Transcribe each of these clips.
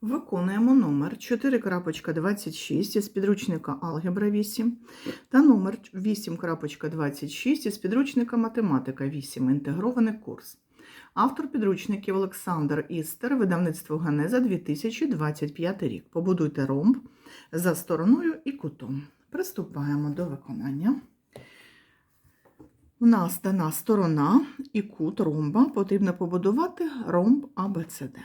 Виконуємо номер 4.26 із підручника Алгебра 8 та номер 8.26 із підручника Математика 8. Інтегрований курс. Автор підручників Олександр Істер, видавництво Ганеза 2025 рік. Побудуйте ромб за стороною і кутом. Приступаємо до виконання. У нас дана сторона і кут ромба. Потрібно побудувати ромб ABCD.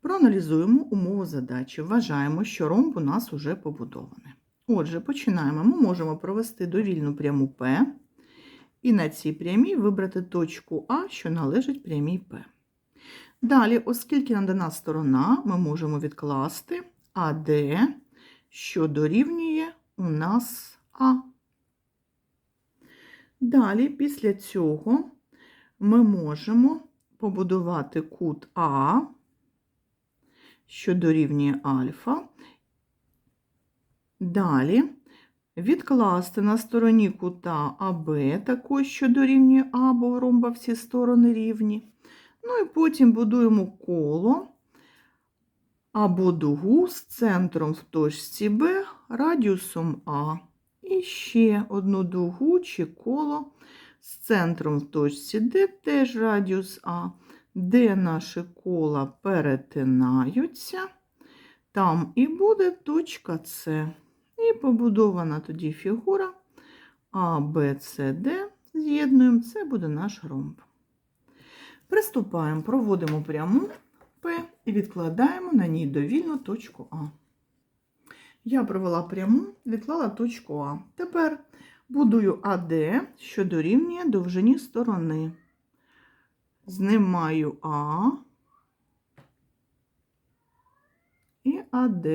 Проаналізуємо умову задачі. Вважаємо, що ромб у нас вже побудований. Отже, починаємо. Ми можемо провести довільну пряму П і на цій прямій вибрати точку А, що належить прямій П. Далі, оскільки нам дана сторона, ми можемо відкласти АД, що дорівнює у нас А. Далі, після цього, ми можемо побудувати кут А, що дорівнює альфа. Далі відкласти на стороні кута АБ, також що дорівнює А, бо в ромба всі сторони рівні. Ну і потім будуємо коло або дугу з центром в точці Б, радіусом А. І ще одну дугу чи коло з центром в точці Д, теж радіус А, де наші кола перетинаються, там і буде точка С. І побудована тоді фігура А, Б, С, Д. З'єднуємо, це буде наш ромб. Приступаємо, проводимо пряму П і відкладаємо на ній довільну точку А. Я провела пряму, відклала точку А. Тепер будую АД, що дорівнює довжині сторони. Знімаю А і АД.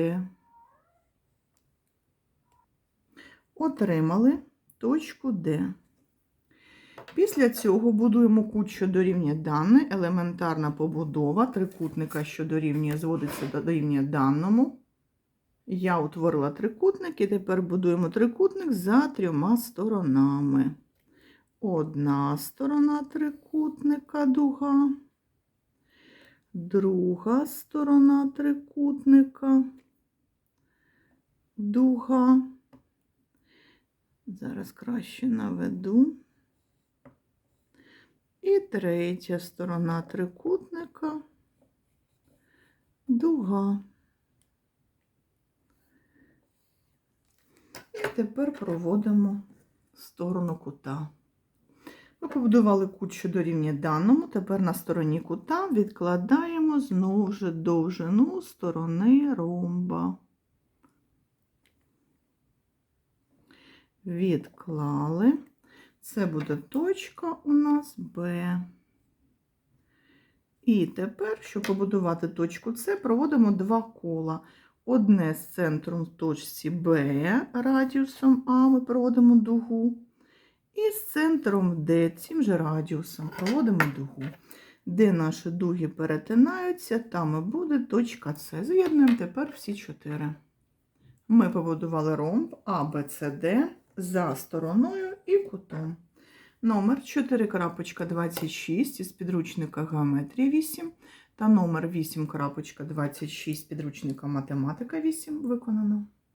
Отримали точку Д. Після цього будуємо кут, що дорівнює дане, елементарна побудова трикутника, що дорівнює, зводиться до дорівнює даному. Я утворила трикутник і тепер будуємо трикутник за трьома сторонами. Одна сторона трикутника дуга, друга сторона трикутника, дуга. Зараз краще наведу. І третя сторона трикутника, дуга. І тепер проводимо сторону кута. Ми побудували кут, що дорівнює даному. Тепер на стороні кута відкладаємо знову ж довжину сторони ромба. Відклали. Це буде точка у нас Б. І тепер, щоб побудувати точку С, проводимо два кола. Одне з центром в точці Б радіусом А ми проводимо дугу. І з центром Д цим же радіусом проводимо дугу. Де наші дуги перетинаються, там і буде точка С. З'єднуємо тепер всі чотири. Ми побудували ромб А, Б, С, Д за стороною і кутом. Номер 4.26 із підручника Геометрія 8 та номер 8.26 підручника Математика 8 виконано.